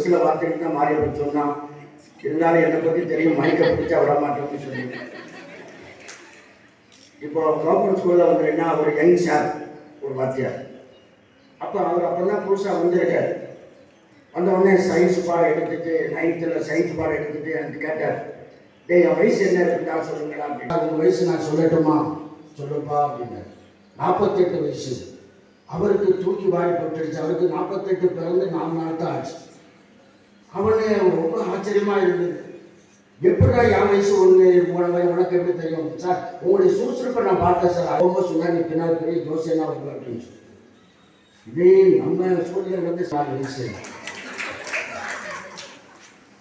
ஒரு சில வார்த்தைகள் தான் மாறி அப்படி சொன்னான் இருந்தாலும் என்னை பற்றி தெரியும் மயக்க பிடிச்சா விட மாட்டேன்னு சொல்லிட்டேன் இப்போ கவர்மெண்ட் ஸ்கூலில் வந்து அவர் ஒரு யங் சார் ஒரு வாத்தியார். அப்போ அவர் அப்போ தான் புதுசாக வந்திருக்கார். வந்த உடனே சயின்ஸ் பாடம் எடுத்துட்டு நைன்த்தில் சயின்ஸ் பாடம் எடுத்துட்டு எனக்கு கேட்டார் டேய் என் வயசு என்ன இருக்குதா சொல்லுங்களா அப்படின்னு. உங்கள் வயசு நான் சொல்லட்டுமா? சொல்லுப்பா அப்படின்னு நாற்பத்தெட்டு வயசு. அவருக்கு தூக்கி வாரி போட்டுருச்சு. அவருக்கு நாற்பத்தெட்டு பிறந்து நாலு நாள் தான் ஆச்சு. அவனு ரொம்ப ஆச்சரியமா இருந்தது. எப்படிடா என் வயசு ஒன்று உனக்கு உனக்கு எப்படி தெரியும்? சார் உங்களுடைய சுறுசுறுப்பை நான் பார்த்தேன் சார். அவங்க சொன்னா நீ பின்னால் பெரிய ஜோசியனா இருக்கும் அப்படின்னு சொல்லி. இதே நம்ம சூழ்நிலை வந்து சார் வயசு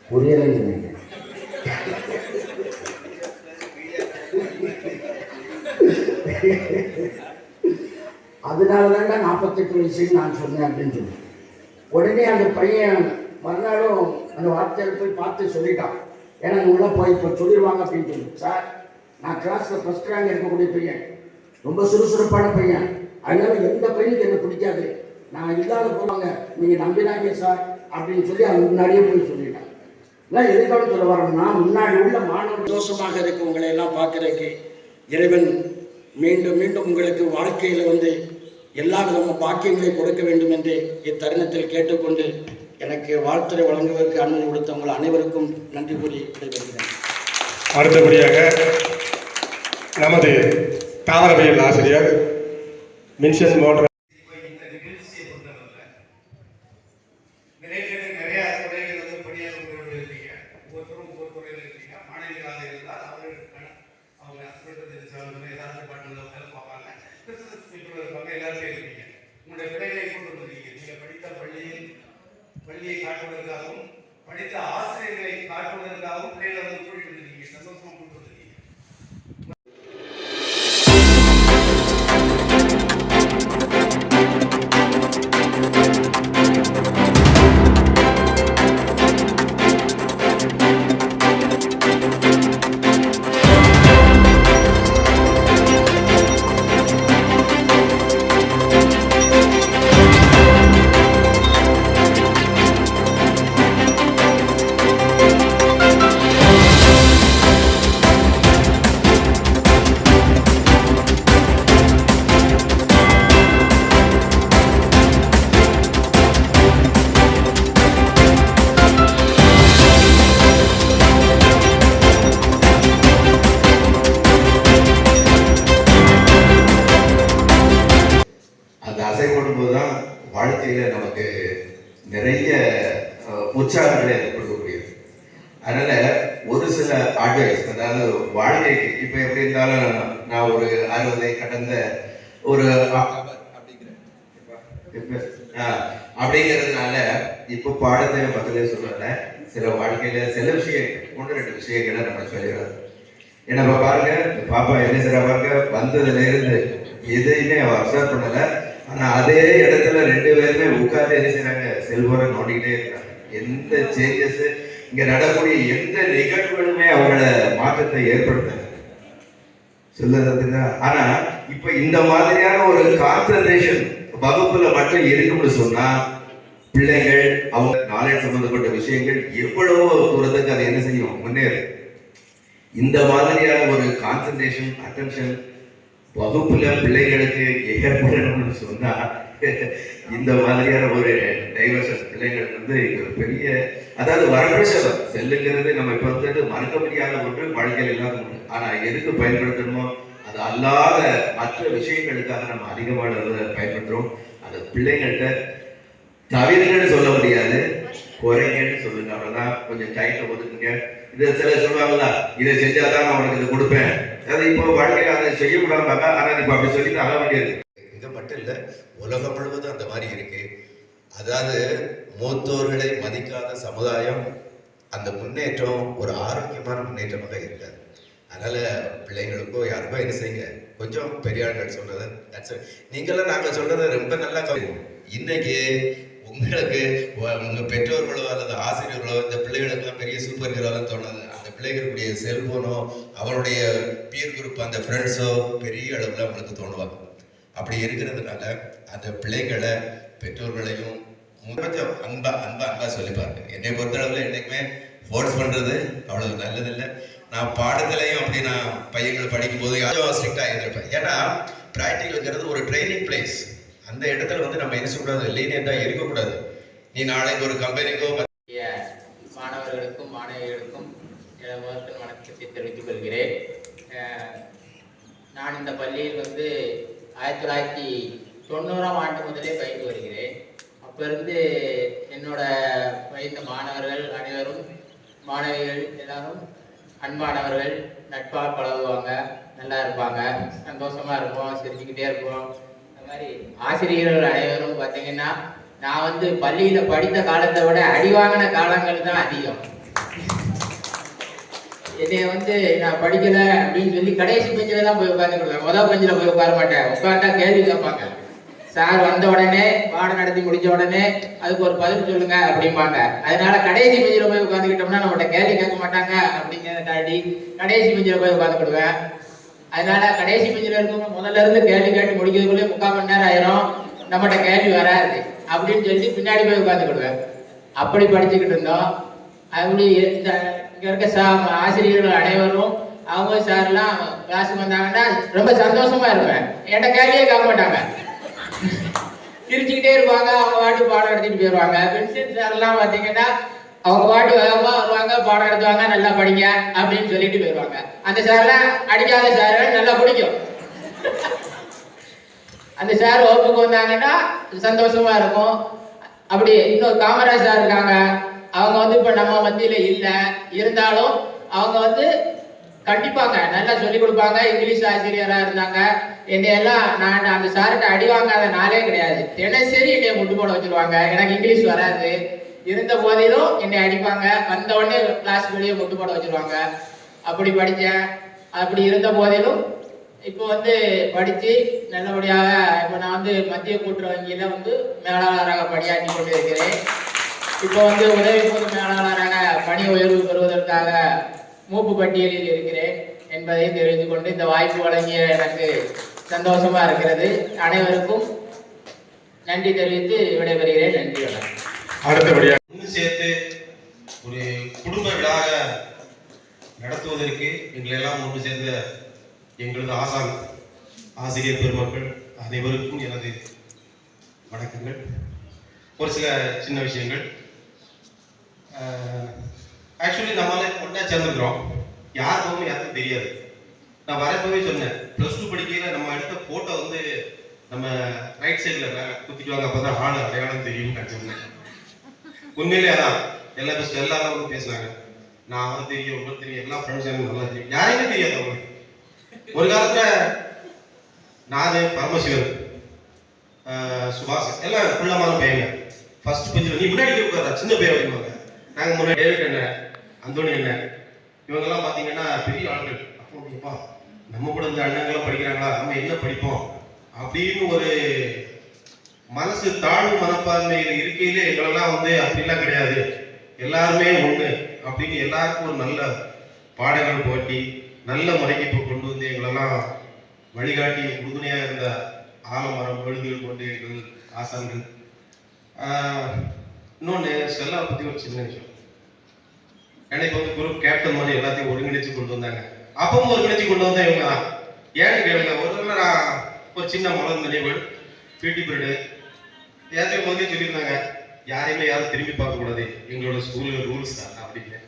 புரியலை நினைக்கிறேன் அதனால தான் நாற்பத்தெட்டு வயசுன்னு நான் சொன்னேன் அப்படின்னு சொல்லி. உடனே அந்த பையன் மறுநாளும் அந்த வார்த்தையை போய் பார்த்து சொல்லிட்டான். ஏன்னா உள்ள போய் இப்போ சொல்லிடுவாங்க அப்படின்னு சொல்லி. சார் நான் கிளாஸில் ஃபஸ்ட் ரேங்க் இருக்கக்கூடிய பையன். ரொம்ப சுறுசுறுப்பான பையன். அதனால எந்த பையனுக்கு என்ன பிடிக்காது. நான் இல்லாத போவாங்க நீங்கள் நம்பினாங்க சார் அப்படின்னு சொல்லி அவன் முன்னாடியே போய் சொல்லிட்டான். நான் எதுக்காக சொல்ல வரோம்னா முன்னாடி உள்ள மாணவ தோஷமாக இருக்கவங்களை எல்லாம் பார்க்கறதுக்கு இறைவன் மீண்டும் மீண்டும் உங்களுக்கு வாழ்க்கையில் வந்து எல்லா விதமான பாக்கியங்களை கொடுக்க வேண்டும் என்று இத்தருணத்தில் கேட்டுக்கொண்டு எனக்கு வாழ்த்துறை வழங்குவதற்கு அனுமதி கொடுத்த உங்கள் அனைவருக்கும் நன்றி கூறி விடைபெறுகிறேன். அடுத்தபடியாக நமது தாவரவியல் ஆசிரியர் மின்சன் மோட்டர் துறைகள் பள்ளியை காட்டுவதற்காகவும் படித்த ஆசிரியர்களை நான் ஒரு அறுபதை கடந்த ஒரு அ- இப்ப- அப்படிங்கிறதுனால இப்போ பாடத்தை மக்களே சொல்லல சில வாழ்க்கையில சில விஷயங்கள் ஒன்று ரெண்டு விஷயங்களை நம்ம சொல்லிடுறோம் ஏன்னா பாருங்க பாப்பா என்ன சார் பாருங்க வந்ததுல இருந்து எதையுமே அவ அப்சர்வ் பண்ணல. ஆனா அதே இடத்துல ரெண்டு பேருமே உட்கார்ந்து என்ன செய்றாங்க செல்போனை நோண்டிக்கிட்டே இருக்காங்க. எந்த சேஞ்சஸ் இங்க நடக்கூடிய எந்த நிகழ்வுகளுமே அவங்கள மாற்றத்தை ஏற்படுத்தல. சொல்லுறதுங்க ஆனா இப்ப இந்த மாதிரியான ஒரு கான்சன்ட்ரேஷன் வகுப்புல மட்டும் இருக்கும்னு சொன்னா பிள்ளைகள் அவங்க நாலேஜ் சம்பந்தப்பட்ட விஷயங்கள் எவ்வளவோ தூரத்துக்கு அதை என்ன செய்யும்? முன்னேறு இந்த மாதிரியான ஒரு கான்சன்ட்ரேஷன் அட்டென்ஷன் வகுப்புல பிள்ளைகளுக்கு ஏற்படணும்னு சொன்னா இந்த மாதிரியான ஒரு டைவர்ஷன் பிள்ளைகள் வந்து ஒரு பெரிய அதாவது வரப்பிரசாதம். செல்லுங்கிறது நம்ம இப்போ வந்துட்டு மறக்க முடியாத ஒன்று வாழ்க்கையில் இல்லாத ஒன்று. ஆனா எதுக்கு பயன்படுத்தணுமோ அது அல்லாத மற்ற விஷயங்களுக்காக நம்ம அதிகமான பயன்படுத்துகிறோம் பயன்படுத்துறோம். அது பிள்ளைங்கள்ட்ட தவிர்ங்கன்னு சொல்ல முடியாது. குறைங்கன்னு சொல்லுங்க. அவ்வளோதான் கொஞ்சம் டைட்டை ஒதுக்குங்க. இதை சில சொல்லுவாங்கல்ல இதை செஞ்சாதான் நான் உனக்கு இதை கொடுப்பேன். அதை இப்போ வாழ்க்கையில் அதை செய்யக்கூடாது முடியாம ஆனா இப்ப அப்படி சொல்லி தர வேண்டியது இது மட்டும் இல்லை உலகம் முழுவதும் அந்த மாதிரி இருக்கு. அதாவது மூத்தோர்களை மதிக்காத சமுதாயம் அந்த முன்னேற்றம் ஒரு ஆரோக்கியமான முன்னேற்றமாக இருக்காது. அதனால பிள்ளைங்களுக்கோ யாருக்கோ என்ன செய்யுங்க? கொஞ்சம் பெரிய ஆட்கள் சொல்றது நீங்களாம் நாங்கள் சொல்றத ரொம்ப நல்லா இன்னைக்கு உங்களுக்கு உங்க பெற்றோர்களோ அல்லது ஆசிரியர்களோ இந்த பிள்ளைகளுக்கெல்லாம் பெரிய சூப்பர் ஹீரோலாம் தோணுது. அந்த பிள்ளைகளுடைய செல்போனோ அவனுடைய பியர் குரூப் அந்த ஃப்ரெண்ட்ஸோ பெரிய அளவில் அவங்களுக்கு தோணுவாங்க. அப்படி இருக்கிறதுனால அந்த பிள்ளைகளை பெற்றோர்களையும் கொஞ்சம் அன்பா அன்பா அன்பா சொல்லி பாருங்க. என்னை பொறுத்தளவில் என்னைக்குமே ஃபோர்ஸ் பண்றது அவ்வளவு நல்லதில்லை. நான் பாடத்திலையும் அப்படி நான் பையங்களை படிக்கும் போது கொஞ்சம் ஸ்ட்ரிக்டாக இருந்திருப்பேன் ஏன்னா ப்ராக்டிகல்ங்கிறது ஒரு ட்ரைனிங் பிளேஸ் அந்த இடத்துல வந்து நம்ம என்ன சொல்லக்கூடாது லீனியண்டாக இருக்கக்கூடாது. நீ நாளைக்கு ஒரு கம்பெனிக்கோ மாணவர்களுக்கும் மாணவிகளுக்கும் எனது வணக்கத்தை தெரிவித்துக் கொள்கிறேன். நான் இந்த பள்ளியில் வந்து ஆயிரத்தி தொள்ளாயிரத்தி தொண்ணூறாம் ஆண்டு முதலே பயின்று வருகிறேன். அப்போருந்து என்னோட பயின்ற மாணவர்கள் அனைவரும் மாணவிகள் எல்லாரும் அன்பானவர்கள் நட்பாக பழகுவாங்க நல்லா இருப்பாங்க சந்தோஷமா இருப்போம் சிரிச்சுக்கிட்டே இருப்போம். அந்த மாதிரி ஆசிரியர்கள் அனைவரும் பார்த்தீங்கன்னா நான் வந்து பள்ளியில படித்த காலத்தை விட அடி வாங்கின காலங்கள் தான் அதிகம். என்னைய வந்து நான் படிக்கல அப்படின்னு சொல்லி கடைசி பெஞ்சில தான் போய் உட்காந்துக்கிடுவேன் முதல் பெஞ்சில போய் உட்கார மாட்டேன். உட்காந்தா கேள்வி கேட்பாங்க. சார் வந்த உடனே பாடம் நடத்தி முடிஞ்ச உடனே அதுக்கு ஒரு பதில் சொல்லுங்க அப்படிம்பாங்க. அதனால கடைசி பெஞ்சில போய் உட்காந்துக்கிட்டோம்னா நம்மகிட்ட கேள்வி கேட்க மாட்டாங்க அப்படிங்கிறதாடி கடைசி பெஞ்சில போய் உட்காந்துக்கிடுவேன் அதனால கடைசி பெஞ்சில் இருக்கவங்க முதல்ல இருந்து கேள்வி கேட்டு முடிக்கிறதுக்குள்ளே முக்கால் மணி நேரம் ஆயிரும். நம்மகிட்ட கேள்வி வராது அப்படின்னு சொல்லி பின்னாடி போய் உட்காந்துக்கிடுவேன் அப்படி படிச்சுக்கிட்டு இருந்தோம். அப்படி இந்த இருக்க சா ஆசிரியர்கள் அனைவரும் அவங்க சார்லாம் கிளாஸுக்கு வந்தாங்கன்னா ரொம்ப சந்தோஷமா இருப்பேன். என்கிட்ட கேள்வியே கேட்க மாட்டாங்க. சிரிச்சுக்கிட்டே இருப்பாங்க அவங்க பாட்டு பாடம் எடுத்துட்டு போயிடுவாங்க வின்சென்ட் சார்லாம் பார்த்தீங்கன்னா அவங்க பாட்டு வேகமாக வருவாங்க பாடம் எடுத்துவாங்க நல்லா படிங்க அப்படின்னு சொல்லிட்டு போயிடுவாங்க அந்த சார்லாம் அடிக்காத சார் நல்லா பிடிக்கும். அந்த சார் வகுப்புக்கு வந்தாங்கன்னா சந்தோஷமா இருக்கும். அப்படி இன்னும் காமராஜ் சார் இருக்காங்க. அவங்க வந்து இப்போ நம்ம மத்தியில் இல்லை. இருந்தாலும் அவங்க வந்து கண்டிப்பாங்க. நல்லா சொல்லி கொடுப்பாங்க. இங்கிலீஷ் ஆசிரியரா இருந்தாங்க. என்னையெல்லாம் நான் அந்த சார்கிட்ட அடி வாங்காத நாளே கிடையாது. தினசரி என்னைய முட்டு போட வச்சிருவாங்க. எனக்கு இங்கிலீஷ் வராது. இருந்த போதிலும் என்னை அடிப்பாங்க. வந்த உடனே கிளாஸ் வெளியே முட்டு போட வச்சிருவாங்க. அப்படி படித்தேன். அப்படி இருந்த போதிலும் இப்போ வந்து படித்து நல்லபடியாக இப்போ நான் வந்து மத்திய கூட்டுறவு வங்கியில் வந்து மேலாளராக பணியாற்றி கொண்டிருக்கிறேன். இப்போ வந்து உதவி பொது மேலாளராக பணி உயர்வு பெறுவதற்காக மூப்பு பட்டியலில் இருக்கிறேன் என்பதை தெரிந்து கொண்டு இந்த வாய்ப்பு வழங்கிய எனக்கு சந்தோஷமா இருக்கிறது. அனைவருக்கும் நன்றி தெரிவித்து விடைபெறுகிறேன். நன்றி வணக்கம். அடுத்தபடியாக ஒன்று சேர்த்து ஒரு குடும்ப விழாக நடத்துவதற்கு எங்களை எல்லாம் ஒன்று சேர்ந்த எங்களது ஆசான் ஆசிரியர் பெருமக்கள் அனைவருக்கும் எனது வணக்கங்கள். ஒரு சில சின்ன விஷயங்கள். ஆக்சுவலி நம்மளால ஒன்றா சேர்ந்துக்கிறோம். யாருக்கும் யாருக்கும் தெரியாது. நான் வரப்பவே சொன்னேன். ப்ளஸ் டூ படிக்கையில நம்ம எடுத்த போட்டோ வந்து நம்ம ரைட் சைடில் குத்திக்குவாங்க வாங்க அப்போ தான் ஆள் அடையாளம் தெரியும் நான் சொன்னேன் உண்மையிலே அதான். எல்லா பெஸ்ட் எல்லாரும் வந்து பேசினாங்க. நான் அவரை தெரியும் உங்களுக்கு தெரியும். எல்லா ஃப்ரெண்ட்ஸ் எனக்கு நல்லா தெரியும். யாரையுமே தெரியாது அவங்களுக்கு. ஒரு காலத்துல நான் பரமசிவன் சுபாஷ் எல்லாம் குள்ளமான பையங்க ஃபர்ஸ்ட் பெஞ்சில் நீ முன்னாடி சின்ன பையன் அப்படிம்பாங்க. நாங்க முன்னாடி என்ன அந்தோணி அண்ணன். இவங்கெல்லாம் பார்த்தீங்கன்னா பெரிய ஆட்கள். அப்போ அப்படிப்பா நம்ம கூட இந்த அண்ணங்களாம் படிக்கிறாங்களா? நம்ம என்ன படிப்போம்? அப்படின்னு ஒரு மனசு தாழ்வு மனப்பான்மையில் இருக்கையிலே எங்களெல்லாம் வந்து அப்படிலாம் கிடையாது. எல்லாருமே ஒன்று அப்படின்னு எல்லாருக்கும் ஒரு நல்ல பாடங்கள் போட்டி நல்ல முறைக்கு இப்போ கொண்டு வந்து எங்களெல்லாம் வழிகாட்டி உறுதுணையாக இருந்த ஆலமரம் விழுதுகள் கொண்டு எங்கள் ஆசான்கள் இன்னொன்று ஸ்டெல்லா பற்றி ஒரு சின்ன விஷயம். ஏன்னா இப்போ வந்து குரூப் கேப்டன் மாதிரி எல்லாத்தையும் ஒருங்கிணைச்சு கொண்டு வந்தாங்க. அப்பவும் ஒருங்கிணைச்சு கொண்டு வந்தா இவங்க தான். ஏன்னு கேளுங்க ஒரு தடவை நான் ஒரு சின்ன மலர் நினைவு பிடி பீரியடு ஏற்கனவே முதலே சொல்லியிருந்தாங்க யாரையுமே யாரும் திரும்பி பார்க்க கூடாது. எங்களோட ஸ்கூல்ல ரூல்ஸ் தான் அப்படின்னு.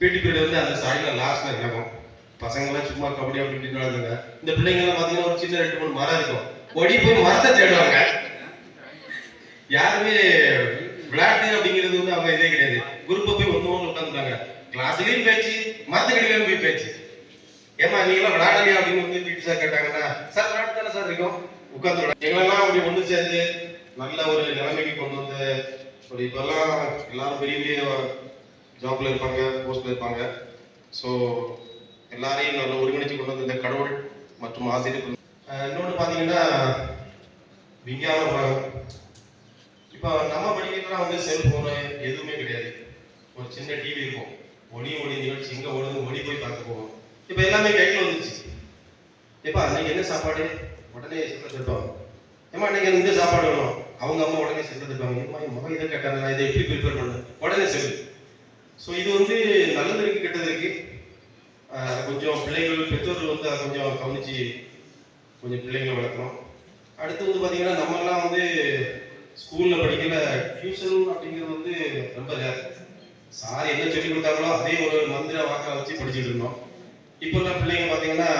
பிடி பீரியட் வந்து அந்த சாயில லாஸ்ட்ல நடக்கும் பசங்களாம் சும்மா கபடி அப்படி நடந்தாங்க இந்த பிள்ளைங்க எல்லாம் பாத்தீங்கன்னா ஒரு சின்ன ரெண்டு மூணு மரம் இருக்கும். ஓடி போய் மரத்தை தேடுவாங்க. யாருமே விளையாட்டு அப்படிங்கிறது வந்து அவங்க இதே கிடையாது. குரூப்பை போய் ஒன்று ஒன்று உட்காந்துட்டாங்க கிளாஸ்லயும் பேச்சு மரத்துக்கடியிலும் போய் பேச்சு. ஏமா நீங்களாம் விளையாடலையா அப்படின்னு வந்து பிடி சார் கேட்டாங்கன்னா சார் விளையாட்டு தானே சார் இருக்கும்? உட்காந்து எங்களெல்லாம் அப்படி ஒன்று சேர்ந்து நல்ல ஒரு நிலைமைக்கு கொண்டு வந்து ஒரு இப்பெல்லாம் எல்லாரும் பெரிய பெரிய ஜாப்ல இருப்பாங்க போஸ்ட்ல இருப்பாங்க. ஸோ எல்லாரையும் நல்ல ஒருங்கிணைச்சு கொண்டு வந்த இந்த கடவுள் மற்றும் ஆசிரியர் இன்னொன்று பார்த்தீங்கன்னா விஞ்ஞான உலகம். இப்போ நம்ம படிக்கிறதுலாம் வந்து செல்போனு எதுவுமே கிடையாது. ஒரு சின்ன டிவி இருக்கும். ஒளி ஒளி நிகழ்ச்சி. இங்கே ஒழுங்கு ஒளி போய் பார்க்க போவோம். இப்போ எல்லாமே கையில் வந்துச்சு. இப்போ அன்னைக்கு என்ன சாப்பாடு? உடனே சின்ன திட்டம் ஏமா இன்னைக்கு இந்த சாப்பாடு வேணும். அவங்க அம்மா உடனே செல்ல திருப்பாங்க ஏமா என் மகன் இதை கேட்டாங்க நான் இதை எப்படி ப்ரிப்பேர் பண்ண உடனே செல்லு. ஸோ இது வந்து நல்லது இருக்கு கெட்டது இருக்கு. கொஞ்சம் பிள்ளைகள் பெற்றோர்கள் வந்து அதை கொஞ்சம் கவனிச்சு கொஞ்சம் பிள்ளைங்களை வளர்க்கணும். அடுத்து வந்து பார்த்தீங்கன்னா நம்மெல்லாம் வந்து ஸ்கூலில் படிக்கல டியூஷன் அப்படிங்கிறது வந்து ரொம்ப ரேர் சார் என்ன சொல்லி கொடுத்தாங்களோ அதே ஒரு மந்திர வாக்கில் வச்சு படிச்சுட்டு இருந்தோம். இப்போல்லாம் பிள்ளைங்க பார்த்தீங்கன்னா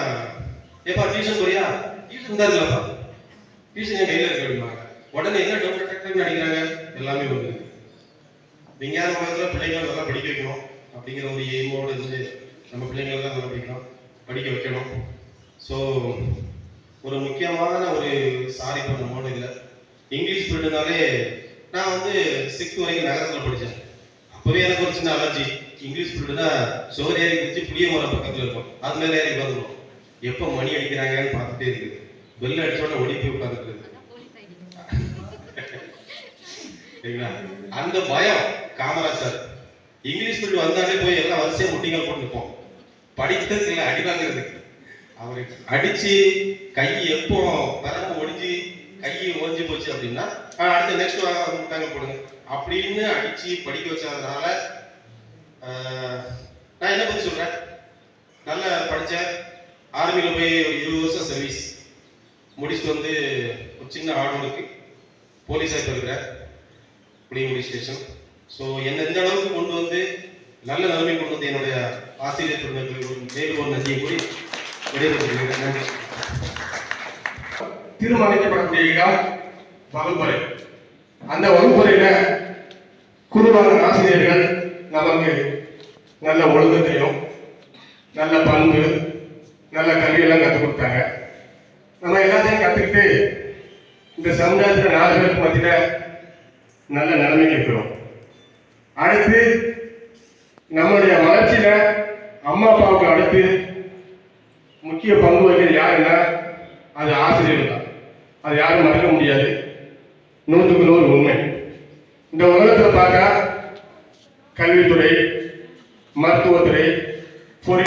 ஏப்பா டியூஷன் போறியா? டியூஷன் தான் இல்லப்பா டியூஷன் என் கையில் இருக்கு உடனே என்ன டவுட் டக்குன்னு அடிக்கிறாங்க? எல்லாமே வந்து விஞ்ஞான உலகத்தில் பிள்ளைங்களை நல்லா படிக்க வைக்கணும்? அப்படிங்கிற ஒரு எய்மோடு இருந்து நம்ம பிள்ளைங்களை தான் நல்லா படிக்கணும் படிக்க வைக்கணும். ஸோ ஒரு முக்கியமான ஒரு சாரி இப்போ நம்மளோட இதில் இங்கிலீஷ் பீரியட்னாலே நான் வந்து சிக்ஸ்த் வரைக்கும் நகரத்தில் படித்தேன் அப்போவே எனக்கு ஒரு சின்ன அலர்ஜி. இங்கிலீஷ் பீரியட்னா சுவர் ஏறி குத்தி புளிய மரம் பக்கத்தில் இருக்கும். அது மேலே ஏறி பார்த்துருவோம் எப்போ மணி அடிக்கிறாங்கன்னு பார்த்துட்டே இருக்குது. பெல் அடிச்சோட ஒடி போய் உட்காந்துட்டு சரிங்களா? அந்த பயம் காமராஜர் இங்கிலீஷ் பீரியட் வந்தாலே போய் எல்லாம் வரிசையாக முட்டிகள் போட்டுப்போம் நிற்போம் படிக்கிறதுக்கு இல்லை அடி வாங்குறதுக்கு அடித்து அடிச்சு கை எப்போ பரம்பு ஒடிஞ்சு கை ஓஞ்சி போச்சு அப்படின்னா "ஆ, அடுத்து நெக்ஸ்ட் முட்டாங்க போடுங்க அப்படின்னு அடிச்சு படிக்க வச்சதுனால நான் என்ன பத்தி சொல்றேன் நல்லா படித்தேன் ஆர்மியில் போய் ஒரு இருபது வருஷம் சர்வீஸ் முடிச்சுட்டு வந்து ஒரு சின்ன ஆர்டருக்கு போலீஸாக இருக்கிறேன் புளியங்குடி ஸ்டேஷன் ஸோ என்னை எந்த அளவுக்கு கொண்டு வந்து நல்ல நிலைமை கொண்டு வந்து என்னுடைய ஆசிரியர் பெருமைகள் மேலும் ஒரு நன்றியை கூறி விடைபெறுகிறேன் நன்றி தீர்மானிக்கப்படக்கூடிய இடம் வகுப்பறை. அந்த வகுப்பறையில குருவான ஆசிரியர்கள் நமக்கு நல்ல ஒழுக்கத்தையும் நல்ல பண்பு நல்ல கல்வியெல்லாம் கற்றுக் கொடுத்தாங்க. நம்ம எல்லாத்தையும் கற்றுக்கிட்டு இந்த சமுதாயத்தில் நாலு பேருக்கு மத்தியில் நல்ல நிலைமைக்கு இருக்கிறோம். அடுத்து நம்மளுடைய வளர்ச்சியில அம்மா அப்பாவுக்கு அடுத்து முக்கிய பங்கு வகிக்கிறது யாருன்னா அது ஆசிரியர்கள் தான். அது யாரும் மறக்க முடியாது. நூற்றுக்கு நூறு உண்மை. இந்த உலகத்தில் பார்த்தா கல்வித்துறை மருத்துவத்துறை பொறி